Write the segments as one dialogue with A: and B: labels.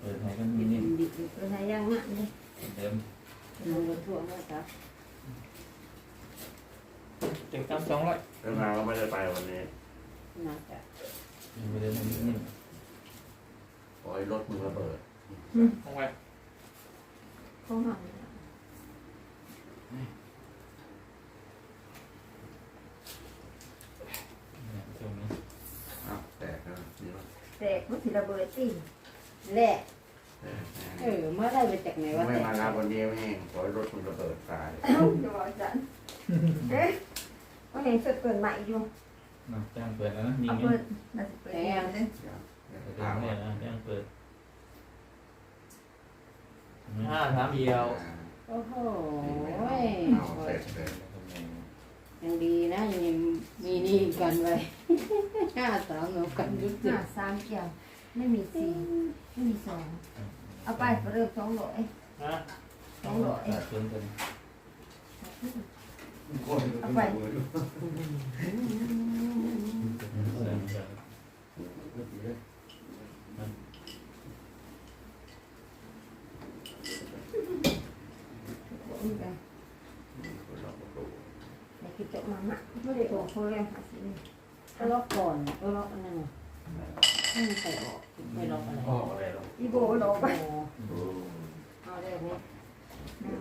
A: เปิดให้กัน
B: ดิ
A: นิด
B: บดิบดิบเป็นอะไรยังงั้นเลย
A: ๆเดิม
B: มันก็ทั่วมาครับ
C: ถึงตั้งสองร้อย
D: แล้วมาก็ไม่ได้ไปวันนี้
B: น่าจะ
A: ยังไม่ได้มันนิ่ม
D: ปล่อยรถมึงระเบิด
C: ของไว้
B: ของหัน
A: เนี่ยช่วงนี้
D: อ้าวแตกแล้วนี่วะ
B: แตกมันสิระเบิดตี แหละเออเมื่อได้ไปจากไหนวะ
D: ไม่มารับวันนี้ไม่เองปล่อยรถมึงระเบิดตาย
B: เอ้าจะบอกจันเอ๊ะว่าเห็นสุดเปิดใหม่อยู่
A: นะจ้งเปิดแล้วนะมี
B: เอา
A: เงิ
B: เปิ
A: น
B: ดน่าจะเปิดแล้วเนี่ย
A: เปิดแล้วนะจ้งเปิด
C: ห้าสามเดียว
B: โอ้โห
D: เอาเสร็จเลย
B: ยังดีนะยังมีนี่กันไว้ ห้าสามหนูกันยุติ
E: ห้าสามเกี่ยว ไม่มีสี่ไม่มีสองเอาไปเริ่มสองร้อย
C: ฮะ
E: สองร้อย
A: ขาดทุนกัน
E: เอาไป
B: ในคิดจะมาหนักไม่ได้ออกเขาเรียกหาสิก็ล็อกก่อนก็ล็อกอันนั้น ไม่มีใครออกไม่ล็อกอะไร
D: พ่ออะไรหรอก
B: อีโบล็อกไปเอาได้ไหม
E: หนึ่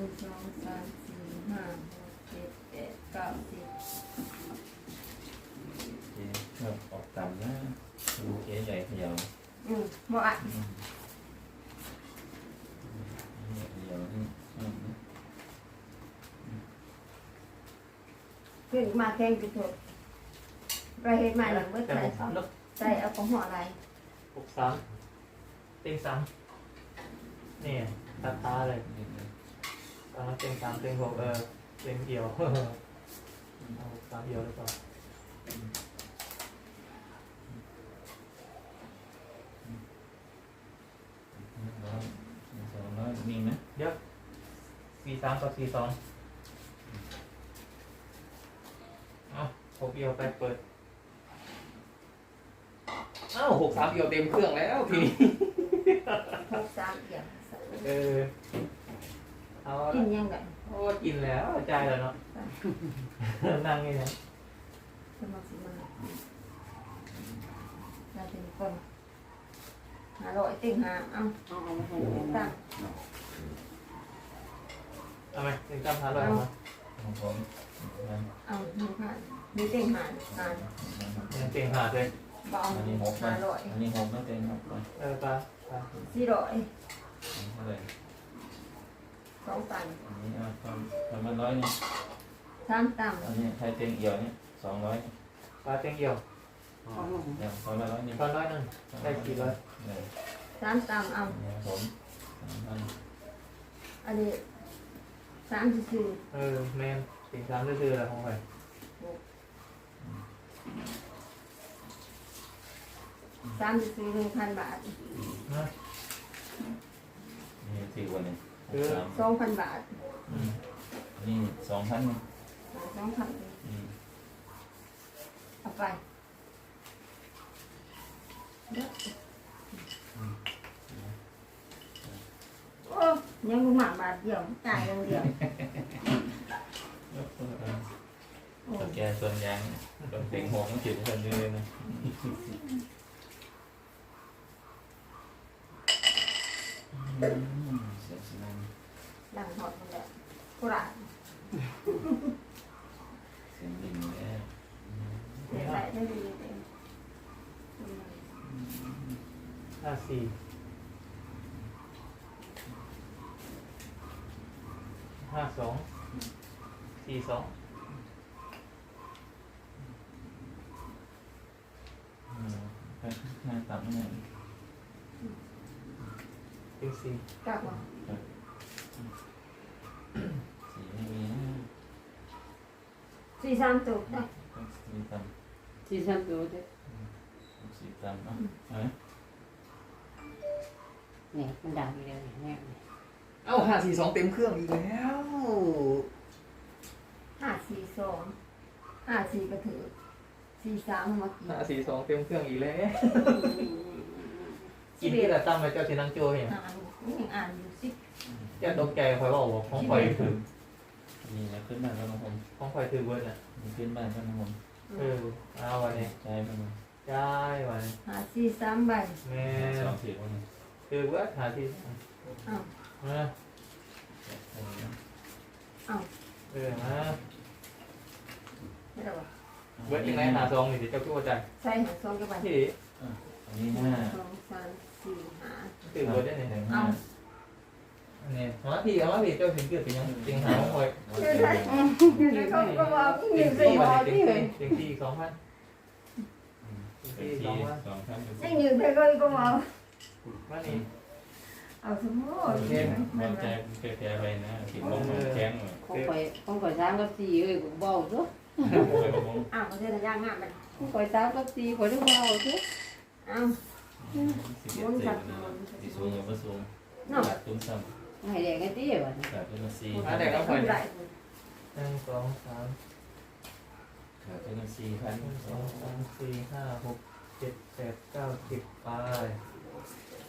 E: งสองสามสี่ห้าหกเจ็ดแปดเก้าสิบ
A: ครับออกต่ำนะดูเจ๊ใหญ่เขย่า
B: อืมบ่อะ
A: เขย่าที่
B: ขึ้นมาแข่งกันเถ อะไปเห็นมาหลังเมื่อ
C: แต่
B: ไหร่
C: ผมลบ
B: ใส่เอาของห่ออะไร
C: หกสามเต็งสามนี่ตาตาเลยตอนนั้นเต็งสามเต็งหกเออเต็งเดียวเอาหกสามเดียวหรือเปล่า
A: สองร้อยมีไหม
C: สี่สามกับสี่สองเอาหกเดียวไปเปิด เอ้าหกสามเดียวเต็มเครื่องแล้วทีนี้
E: หกสามเกี่ยว
C: เออ เอา
E: กิ
C: ละ
E: นยังไง
C: โอ้กินแล้วใจายแล้วเนาะ นั่งนี่นะ
E: สมาชิกมันเราเป็นคนหาร้อยติ่งหาเอา
B: เอาเอามาให้แม่
E: ตั้ง
C: เอาไหมถึงจำทานเลยมา
A: ของผม
E: เอาหนึ่งพันมีติ่งหาหา
C: ยังเก่งหาเลย
E: บ่เอา
A: อันนี้หกไป
E: หาร้อย
A: อันนี้หกไม่เต็มหกไป
C: เออปลาปลา
E: สี่ร้อย
A: เท่าไหร่
E: สองตัน
A: อันนี้เอาทำทำมาร้อยเนี่ย
E: สามตัน
A: อันนี้ไทยเต็งเอี่ยวเนี่ยสองร้อย
C: ปลาเต็งเหี่ยว
B: เอามา
A: เดี๋ยวทำมาร้อยหนึ่ง
C: ตอนน้อยหนึ่งได้กี่ร้อย
A: เนี่ย
E: สามตันเอา
A: เนี่ยผมสามพัน
E: อันนี้สามสิบสี่
C: เออแมนสี่สามซื่อๆแหละของใคร
E: สามสิบสี่หนึ่งพันบาท
C: นะ
A: นี่สี่วันเนี่ยหกสาม
E: สองพันบาท
C: อืม
A: อันนี่สองพันเนี่ย
E: สองพัน
A: อืม
E: เอาไปเด้อโอ้ยังรู้หมาบาทเดียวจ่ายอย่างเดียวโอ้
A: สแกนส่วนยางโดนเต็งหกต้องจิตคนเดียวเลยนะอืม เสียสนั่น
E: หลังหอดมันแล้วกุหลาบ
A: เสียงดิ่งเลย
E: เสียใจได้ดีเต็ม
C: ห้าสี่ห้าสองสี่สอง
A: อืมไปหน้าต่ำเนี่ย
C: เต็ง สี่
E: กลับมา
A: สี่ไม่มีนะ
E: สี่สามตัวได้
A: สี่ต
B: สี่สามตัวเด้อำ
A: สี่ตำเนาะเอาไหม
B: เนี่ยมันดังอยู่แล้วเนี่ย
C: เอ้าห้าสี่สองเต็มเครื่องอีกแล้ว
E: ห้าสี่สองห้าสี่กระถือสี่สามมากิน
C: ห้าสี่สองเต็มเครื่องอีกแล้ว กินที่ละตั้มไปเจ้าเชนังโจเนี่ย
E: อ่านนี่ยังอ่านอยู่สิ
C: เจ้าตกใจคอยบอกว่าของคอยถือ
A: มีแล้วขึ้นบ้านก็น้องผม
C: ของคอยถือเบิร์ดอะ
A: มีขึ้นบ้านก็น้องผม
C: เออเอาวันนี้
A: ใช่ไหมมัน
C: ได้วันนี้
E: ห้าสี่สามใบ
C: แม่
A: สองสี่คนนึง
C: ถือเบิร์ดหาที่
E: อ้าว
C: มา
E: อ้าว
C: เออมา
E: ไม่ได้วะ
C: เบิร์ดยังไงหาซองนี่เดี๋ยวเจ้าพูดใจ
E: ใส่หาซองกับใบ
C: ที่
A: อันนี้
E: ห
A: ห้า
E: นึ่งสองสาม สี่ห้า
C: ถือเบิร์ดได้ไหน
A: แถมห้า
C: เนี่ยมาพี่เอามาพี่เจ้าถึงเกิดเป็นยังจริงหาของคอย
E: อยู่ในเขาก็บอก
C: เต็
E: ยิ
C: ง
E: งใส่
C: ที่
E: ห
C: วั
E: อน
C: นี้
E: ที่
C: เต็
E: เลย
C: งที่เต็งที่สองพัน
A: เต็มที่สองพัน
E: ยิงอยู่ในเขาก็บอก
C: มานี่
E: เอาสมมติ
A: มันใจแก่ๆไปนะผิดลงแข็งเลย
B: ของข่อยของข่อยสามกับสี่เอ้ยกูเบาซุ
E: อ้าวเขาจะย่างงามมัน
B: ของข่อยสามกับสี่ข่อยได้เบาซุ
E: อ้าว
A: สิบเอ็ดสิบสี่สูงหรือไม่สูงสูงซ้
B: ให้แดงกันติบัดนี้ำ
A: ขาดเป็นสี่
E: คนได้คนได้
C: หนึ่งสองสาม
A: ขาดเป็นสี่พัน
C: หนึ่งสองสามสี่ห้าหกเจ็ดแปดเก้าสิบไป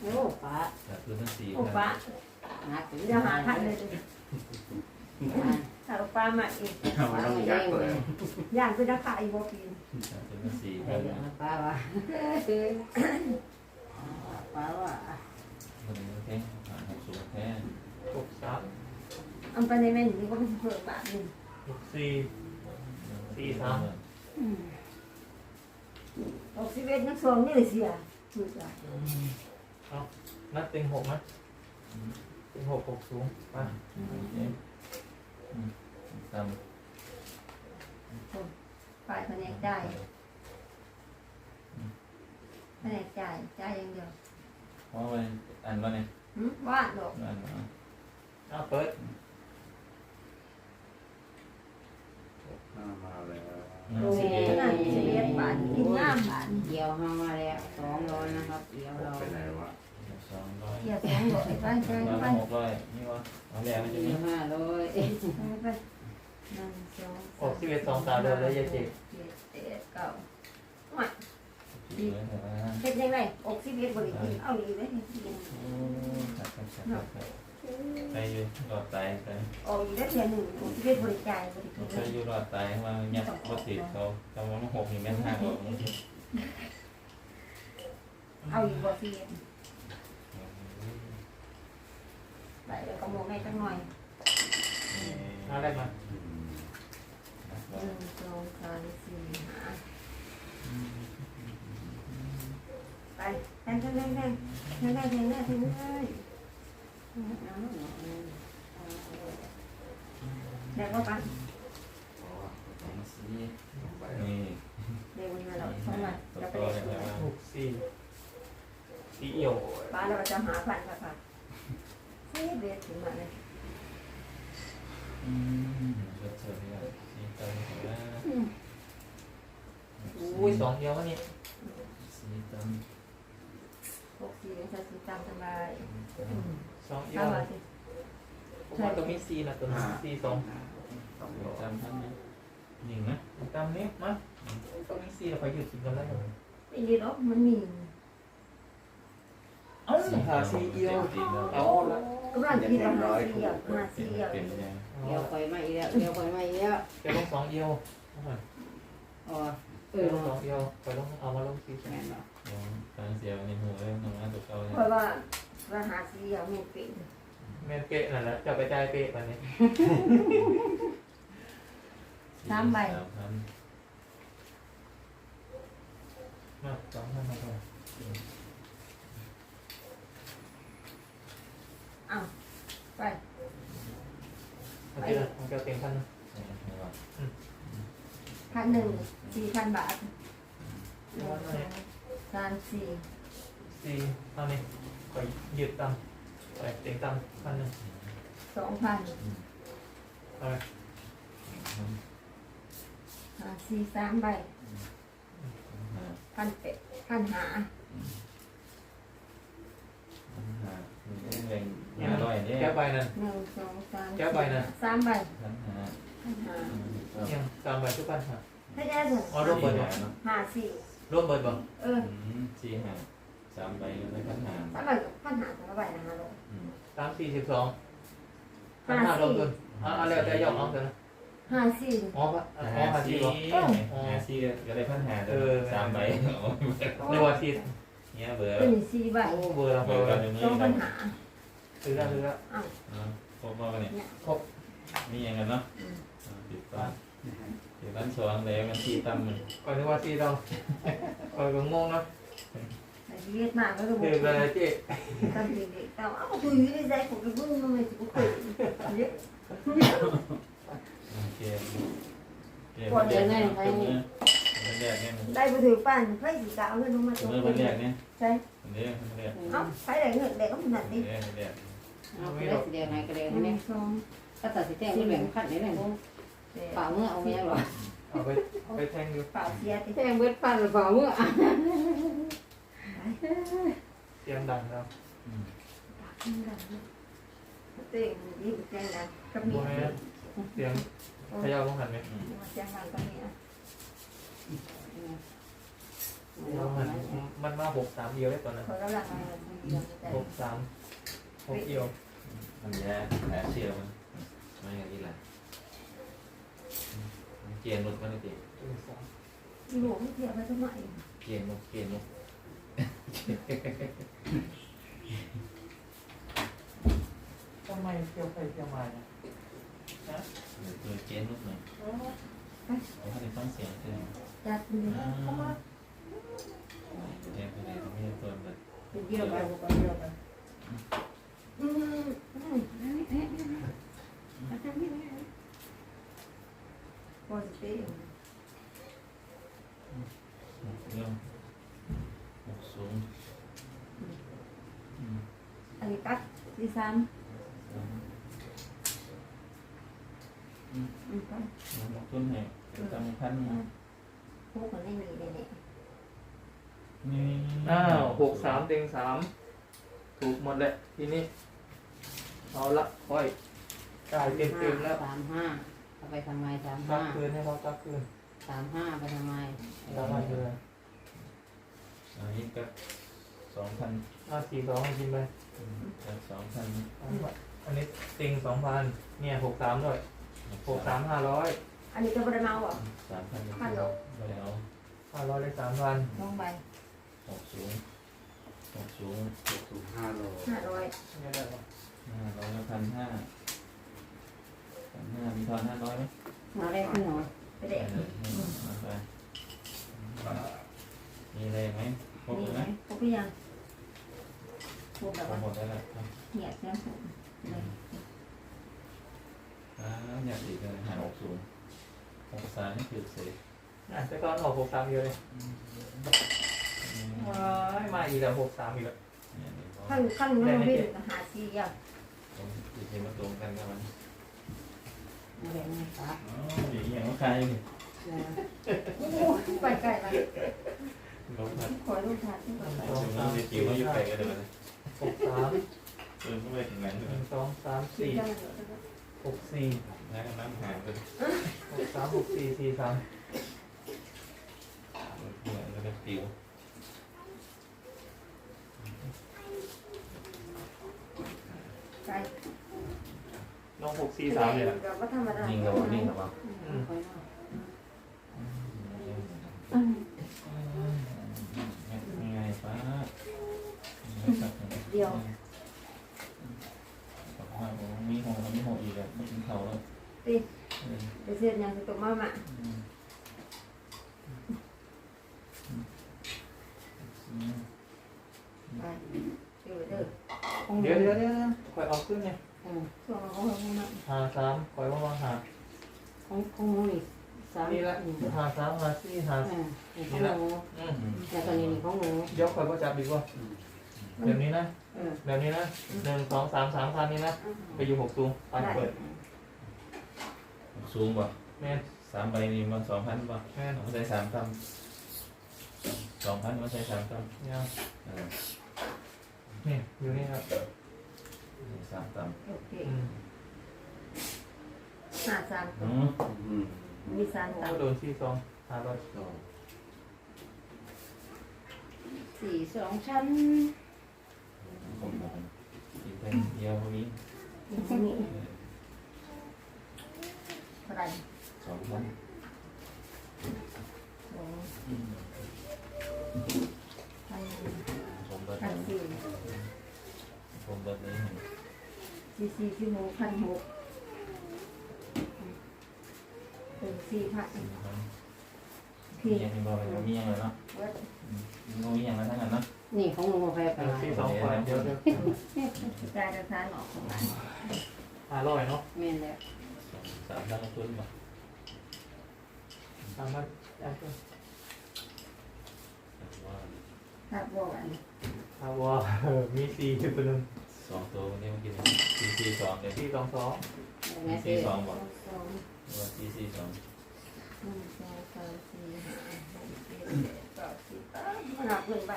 B: โอ้ป้า
A: ขาดเป็นสี่
E: โอ้
A: พั
E: ป้าน
B: หนัก
E: เดี๋ยวหาทันเลยถ้าเราป้ามาอีก
D: เอาไม่ต้องยักเลย
E: ย่างคือราคาอีกบ่ปีน
A: ขาดเป็นสี่
B: ให้
A: พัน
B: เดี๋ยวป้าว่า ป้าว่า
A: มันแข็งขาดหกสูงแค่
C: หกสาม
E: อันไปในเมนูนี้ก็เป็นเพิ่มบาทหนึ่ง
C: หกสี่ สี่สาม
E: หกสิบเอ็ดนักสวงนี่เลยเสียถูกจ้ะ
C: นัดเต็งหกนะเต็งหกหกสูงไป
A: ตำ
E: ฝ่ายแผนกจ่ายแผนกจ่ายจ่ายอย่างเดียว
A: เพราะว่าอันว่าเนี่ย
E: หืมว่านดอก
A: อัน
C: เอาเปิด
D: มาแล้ว
E: โอ้นั่นสิบเอ็ดบาทกินน้ำบาท
B: เกี่ยวมามาแล้วสองร้อยนะครับเกี่ยวเรา
D: ไปไหนวะ
A: สองร้อย
E: เดี๋ยวสองร้อยไปไป
A: ร้อย
E: ไป
A: หกร้อยนี่วะเอาแล้วมันจะมี
B: เกี่ยวห้าร้อย
E: ไปไปหนึ่งสอง
C: หกสิบเอ็ดสองสามเดือนแล้วยายเจ็บ
E: เจ็ดแปดเก้า
A: สี่ร้อยแต่ว่า
E: เฮ็ดยังไงหกสิบเอ็ดบริกินเอาอีกเลย
A: ขาดขาดขาดขาดไปอยู่รอดตายไป
E: เอาอีกแล้เดือนหนึ่งหกสิบเอ็ดบริจ่ายบริกิน
A: ไปอยู่รอดตายว่ายักษ์ก็ติดเขาแต่ว่ามันหกอย่างแม่ห้าหก
E: เอาอีกบ่สิไปแล้วก็โมแม่จังหน่อย
C: เอาได้มา
E: หนึ่งสองสามสี่ห้า ไปแทงแทงแทงแทงแทงได้แทงได้แทงได้แล้วก็ปัน
A: สองสี่
D: ไป
A: นี่
E: เดี๋ยววันนี้เราสองวัน
A: ตัว
E: จะไป
A: ต่อ
E: เล่
A: เลย
E: น
A: ว่า
C: หกสี่สี่เอี่ยว
E: ป้าเราจะหาพันค่ะค่ะสี่เบ็ดถึงมาเลย
A: อืมชดเชยนี่สี่ตันว่า
C: อุ้ยสองเอี่ยววะนี่
A: สี่ตัน
E: หกสี่จะสี่ ตามสบาย
C: สองเอี่ย
E: ตาวมาสิ
C: ผมว่าตัวมีสี่นะตัวนี้สี่สอง
D: ต้อง
A: สี่
D: รอ
A: ตันท่านนี้หนึ่งนะ
C: ตามนี้มาตัวมีสี่เราไปหยุดกินกันแล้ว
E: ไม่ดีหรอกมันมี
C: เอ้าหาสี่เอี่ยวเอาละ
E: กำลังกินอาหารสี่อย่างมาสี่อย่าง
A: เป็นยัง
B: เกี่ยวข่อยมาอีกแล้วเกี่ยวข่อยมาอีกแล้ว
C: แกลงสองเอี่ยว
B: อ๋อเอ
C: เออ
B: อ
C: ลงสองเอี่ยวไปลงเอามาลงสี่
B: แม่นบ่
A: การเสียในหัวเลยทำงานตัวเขา
E: เพราะว่าว่าหาสี่อย่างไม่เป็น
C: แม่นเป๊ะนั่นแหละจะไปจ่ายเป๊ะวันนี้
A: สามพัน
C: มาสองพันมาก่อน
E: ไป
C: เอาทีละมันจะเต็มพัน
E: พันหนึ่งสี่พันบาทหนึ่งสอง สามสี่
C: สี่เท่านี้ก็หยุดตาม
E: ห
C: ไปเต็งตั้มพันหนึ่ง
E: สองพัน
C: เอาไป
E: หาสี่สามใบพันเป็ดพันหา
A: หาเงินเงินร้อยเนี่ย
C: แก้ใบนั่น
E: หนึ่งสองสาม
C: แก้ใบนะ
E: สามใบ
A: พันหา
E: พันหา
C: ยังตามใบทุกพันหา
E: ถ้าได้ถึง
C: อ๋อร่วมเบิดบ่
E: หาสี่
C: ร่วมเบิดบ่
E: เออ
A: สี่หาสามใบแล้วพันหา
E: สามใบกับพันหาสามใบนะคะลูก
C: สามสี่สิบสองพันห้ารวมกันอะเอาแล้วแต่ยอมเอาเถอะนะ
E: ห้าสี่
C: อ๋อปะอ๋อ
A: หา
C: หา
A: สี่
C: สี่บ่
A: หาสี่ก็ได้พันหาสามใบ
C: เรียกว่าสี่
A: เนี่ยเบอร์
E: เป็นสี่ใบ
C: โอ้เบอร์ละ
A: เบ
C: เบ
A: อ
C: อ
A: ร์
C: ร์
A: กั
C: ละ
A: นอย่างนี้
E: สองปัญหา
C: ซื้อแล้วซื้อแล้ว
E: อ้าว
A: ครบมาเนี่ย
C: ครบ
A: นี่ยังกันเนาะติดฟ้าติดบ้าน สองเลยมันที่ตั้มมัน
C: ก่อนนึกว่าสี่เราก่อนก็งงนะ
E: แต่ชีวิตมากก็ต้อง
C: เด็กเลยเจ๊
E: ตอนเด็กๆแต่ว่าเอาคุยไม่ได้ผมก็เพิ่งมาไม่ถูกคุยเยอะ
A: โอเคเดี๋ยวเนี่ยมันแรกเนี่ยมัน
E: ได้ไปถือปั้นไฟสีขาวเลยลงมาตรง
A: เริ่ม
E: นี้
A: มันแรกเนี่ย
E: ใช่
A: มันเรียกมันเรียก
E: เอ้าไฟไหนเงินเด็กก็ขนาด
A: มัน
E: นี้
A: เรียกมันเรียก
B: เอาไปได้สิเดียวไหนก็เดียว
E: หนึ่
B: นี่
E: งสอง
B: ก็ตัดสิแจ้งไปแบ่งขั้นนี่แหละ
E: เจ็ด
B: ฝ่ามือเอาเมียหรอ
C: เอาไปไปแทงอยู่
E: เปล่าเสียติ
B: แจ้งเบิดฟันหรือฝ่ามืออะ
C: เสียงดังแล้ว
E: เต้งนี่แจ้งนะกับมี
C: โมเมนเสียงขย่าลงหันไหม
E: แจ้งมันก็มีอะ
C: เขย่าหันมันมาหกสามเอียวได้ตอนนั้น
E: เขากำลัง
C: หกสามหกเอียว
A: มันแย่แผลเชียวมันไม่กันที่ไรเกียนนุกมันติ
C: หนึ่งสอง
E: หลวงเทียบไปทำไม
A: เกียนนุกเกียนนุก
C: ทำไมเที่ยวไปเที่ยวมาเนี่ย
A: ตัวเกียนนุกหน่อยเขาให้ฟังเสียงเสียง
E: จัดเลยเข้ามา
A: เกียนไปเลยไม่ใช่ตัวแบบ
E: เดียวไปก็เดียวไปอืม พอสติ
A: เรื่องหกสูง
E: อันนี้กัดดีซ้ำอืมก็
A: ลงทุนให้จำพัน
E: พวกมันไม่มีเลยเนี่ย
A: นี่
C: อ้าวหกสามเต็งสามถูกหมดแหละทีนี้ เอาละค่อยจ่ายเต็มเต็มๆแล้ว
B: สามห้า เอาไปทำไมสาม
C: ตั
B: ห้าก
C: คืนให้เขาตักคืน
B: สามห้าไปทำไม
C: ตามมาเลย
A: อันนี้ก็สองพัน
C: เอาสี่สองให้กินไป
A: สองพัน
C: อันนี้เต็งสองพันเนี่ยหกสามด้วยหกสามห้าร้อย
E: อันนี้จะบริมาอะ
A: สามพัน
E: พันหรอ
A: ไม่ได้เอา
C: ห้าร้อยได้สามพัน
E: ลงไป
A: หกสูงหกสูง
D: หกสูงห้าโล
E: ห้าร้อย
C: ไม่ได้หรอก
A: ห้าร้อยพันห้า พันห้ามีทอนห้าร้อยไหม
B: มาได้ขึ้นหน่อย
E: ไปเด็ก
A: เออเอาไปมีอะไรไหมครบ
E: นี่
A: ไหม
E: พวกยังพวกแบบ
A: ครบ
E: ว่า
A: หมดแล้วแหละ
E: เหยียดเนี่ยผมเลย
A: อ่าอยากอีกเลยหาหกสูงหกสามนี่คือเศษ
C: อะแต่ก่อนออกหกสามเดียวเลยว้ายมาอีกแล้วหกสามอีกแล้ว
A: เนี่ยเดี๋ยวเขา
E: ขั้นขั้นน้องวิ่งหาซีอย่าง
A: ตรงอีกทีมาตรงกันกับมัน
B: มาแบ่งให้ครับ
A: อ๋อเดี๋ยวอย่างว่าใครนี่
E: โอ้ไปไกลไป
A: ลงมา
E: ขอลูกชายที่
C: ห
E: ก่อน
C: นึ่ง
A: ไอ้
C: สอง
A: จุ่ม
C: สา
A: น้ำ
C: ม
A: ในจิ๋วเขาอยู่ไกลกันเลย
C: หกสาม
A: เออเขาไปถึงไหนเล
C: หนึ่
A: ย
C: งสองสามสี่หกสี่
A: น้ำน้ำหางเลย
C: หกสามหกสี่สี่สาม
A: เนี่ยแล้วก็ปิว
E: ไกล
C: น้องหก สี่สามเลยนะ
E: เราก็ธรรมดา
A: ยิงกับว่ายิงกับว่า
B: ค่อยมา
A: ง่ายป้า
E: เดียว
A: มีหงมีหงอีกแบบไม่กินเขาแล้ว
E: เดี๋ยวเสียยังจะตกมาหมาไปเดี๋ยวเด้อ
B: ของห
C: เดี๋ยว
B: นู
C: เดี๋ยวเดี๋ยวคอยเอาขึ้นไง
B: อื ม
E: ช่วงเราเขาเขามา
C: หาสามคอยว่างหา
B: ของของหนูนี่สาม
C: นี่ละ
B: อืม
C: หาสามหาสี่หา
B: อ่านี่ของหนู
C: อืม
B: แต่ตอนนี้นี่ของหนู
C: เดี๋ยวคอยก็จับดีกว่าเดี๋ยวนี้นะ
E: อเออ
C: แบบนี้นะหนึ่งสองสามสามพันนี่นะไปอยู่หกสูงไป
E: ได้
C: เปิด
A: สูงป่ะ
C: แม่น
A: สามใบนี่มันสองพันป่ะ
C: แม่น
A: เอาใส่สามคำสองพันมาใส่สามค
C: เนี่ยำ
A: เออ
C: นี่อยู่นี่ครับ
A: สามค
E: โอเค
C: อืม
E: ห้าสามำ
A: อืม
D: อืม
E: มีสาม
C: ก็
E: ต่ำ
C: โดนสี่สองหาร้อย
D: สอง
E: สี่สองชั้น
A: ผมผมอีกเป็นเดียวพวกนี้
E: นี่เท่าไหร่
A: สองพัน
E: สอง
A: อืม
E: พัน
A: ผมเบิด
E: พันสี่
A: ผมเบิดนี้
E: สี่สี่สิบหกพันหกเป็นสี่พัน
A: มีอย่างที่บอกไปมีอย่างไรเนาะ
E: เว้ย
A: มีอย่างไรทั้งนั้นเนาะ
B: นี่ของลุงกาแฟไป
C: เออสี่สองกว่าเดี๋ยวเดี๋ยว
E: กายจะทานออกของมัน
C: หาร้อยเนาะ
B: แม่นแล้ว
A: สามพันทุนป่
C: สามพันได้ก็
A: ว่า
E: ถ้าบอกอัน
C: หาว่าเออมีสี่ขึ้นไปหนึ่ง
A: สองตัวนี้มันกินสี่สี่สองเลย
C: สี่สองสอง
B: แม่
A: สี่
B: ซื้อ
A: สองบ่
E: สอง
A: ว่าสี่สี่สอง
E: หนึ่งสองสามสี่ห้าหกเจ็ดแปดเก้าสิบเอ้ยหนักเงินไป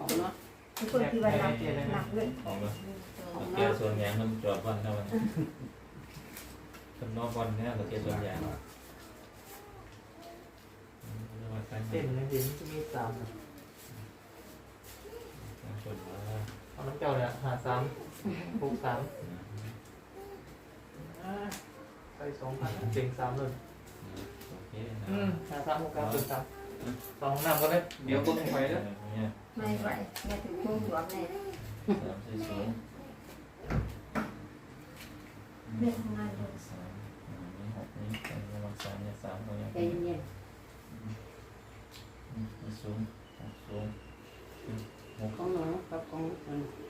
B: ของเนาะ
E: ทุกคนที่ว่าหนักหนักเงิน
A: ของเรา
E: หนึ่งสอง
A: เกียร์ส่วนยางมันจอดวันนะวันคนนอกวันเนี่ยเกียร์ส่วนยาง
C: เต้นยังดีจะมีสามนะ
A: ชนมา
C: เอาน้ำเจ้าเนี่ยหาสามหกสามอ่าไปสองพันเจ๋งสามเลย
A: โอเค
C: อืมหาสามหกเก้าเจ๋งสามสองน้ำก็ได้เดี๋ยวก็ไม่ไหวแล้ว
A: เนี่ย
E: ไม่ไหวแม่ถึงช่วงสวมแน่
A: สามสี่สูง
E: เรื่องทำงานเลย
A: สามนี่หกนี่เป็นกำลังสามเนี่ยสามตัวเนี่ย
B: ใจเย็น
A: สูงสูงหก
B: ๆของหนูกับของมัน
A: อืมสุดยอดอันนี้ก็ยังไง
E: บ่อ่านหรอกก็หัว
A: ห้าสามหกร้อยแค่นั้นแหละมีลงทุนเอาลงทุนไหนท่านเห็นไหมพอลงทุนหยิบ
E: มีช่องเดียวกัน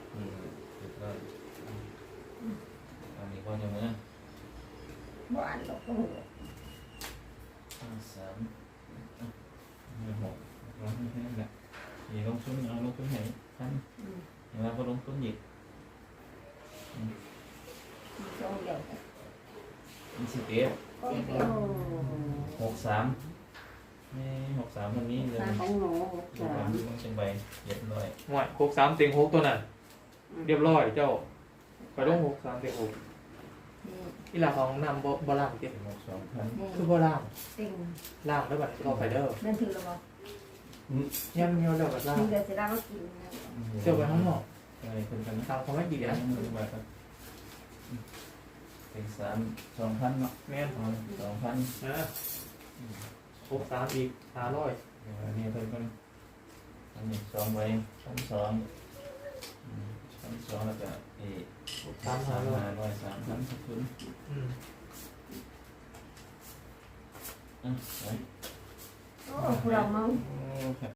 A: ยี่สิบเอ็ด
E: ก็เดียว
A: หกสามนี่หกสามวันนี้เลย
B: ค่าของหนูหก
A: สา
B: สามม
A: ต้องเชียงใบ เย็บด้วย
C: หวยหกสามเต็งหกตัวน่ะเรียบร้อยเจ้า ไปลงหกสามเต็งหก
E: นี่
C: อีหลาของนำบ่บ่ล่างเก็บ
A: หกสองพัน
E: นี่
C: คือบ่ล่าง
E: ติ่ง
C: ล่างแล้วบัดรอไฟเดอร์
E: นั่นถือแล้วบ่
C: ย่ำเงี้ยวแล้วบัดล่าง
E: ถึงเดี๋ยวจะได้มากินนะ
C: เจ้าไปข้างนอก
A: อะไรคนกันนะ
C: ทางเขาไม่กี่
A: เดี๋ยว
C: นะ
A: มือมาครับเป็นสามสองพันเนาะ
C: แม่น
A: สองพัน
C: นะหกสามอีกห้าร้อย
A: อันนี้เพิ่นเพิ่นอันนี้สองใบชั้นสอง ชั้นสองแล้วก็อีก
C: หก
A: สา
C: สาม
A: ม
C: ห้าร้อย
A: สามพันทุกคน
C: อืม
A: อะไป
E: โอ้พวกเราเมา
A: โอ้ครับ